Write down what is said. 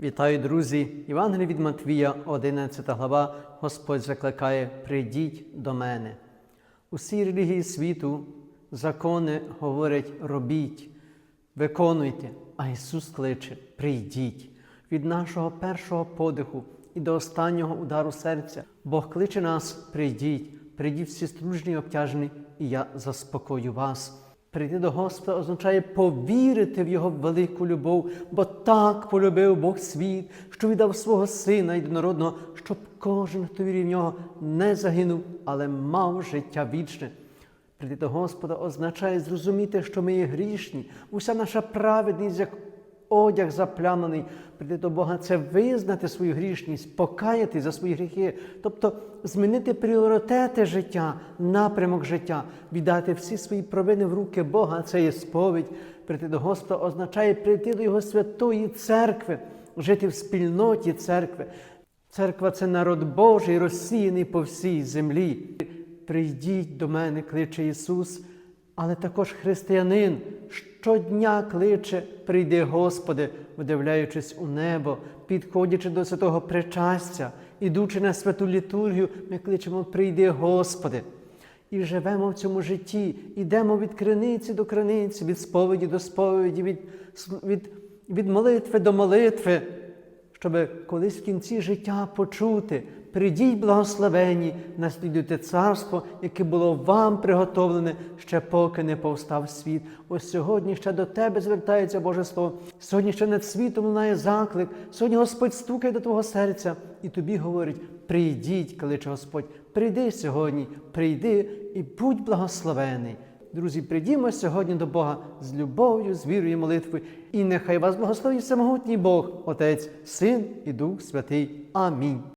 Вітаю, друзі! Євангелій від Матвія, 11 глава, Господь закликає: Прийдіть до мене. Усі релігії світу закони говорять робіть, виконуйте, а Ісус кличе Прийдіть. Від нашого першого подиху і до останнього удару серця Бог кличе нас, прийдіть, прийдіть всі стружні обтяжені, і я заспокою вас. Прийти до Господа означає повірити в Його велику любов, бо так полюбив Бог світ, що віддав свого Сина єдинородного, щоб кожен, хто вірив в нього, не загинув, але мав життя вічне. Прийти до Господа означає зрозуміти, що ми є грішні, уся наша праведність, як одяг заплямлений. Прийти до Бога це визнати свою грішність, покаяти за свої гріхи, тобто змінити пріоритети життя, напрямок життя, віддати всі свої провини в руки Бога. Це є сповідь. Прийти до Господа означає прийти до Його святої церкви, жити в спільноті церкви. Церква це народ Божий, розсіяний по всій землі. Прийдіть до мене, кличе Ісус, але також християнин щодня кличе, прийди, Господи, вдивляючись у небо, підходячи до святого причастя, ідучи на святу літургію, ми кличемо Прийди, Господи. І живемо в цьому житті, ідемо від криниці до криниці, від сповіді до сповіді, від, від, від молитви до молитви, щоб колись в кінці життя почути, прийдіть благословені, наслідуйте царство, яке було вам приготовлене, ще поки не повстав світ. Ось сьогодні ще до тебе звертається Боже Слово. Сьогодні ще над світом лунає заклик. Сьогодні Господь стукає до твого серця і тобі говорить: прийдіть, кличе Господь, прийди сьогодні, прийди і будь благословений. Друзі, прийдімо сьогодні до Бога з любов'ю, з вірою і молитвою, і нехай вас благословить самогутній Бог, Отець, Син і Дух Святий. Амінь.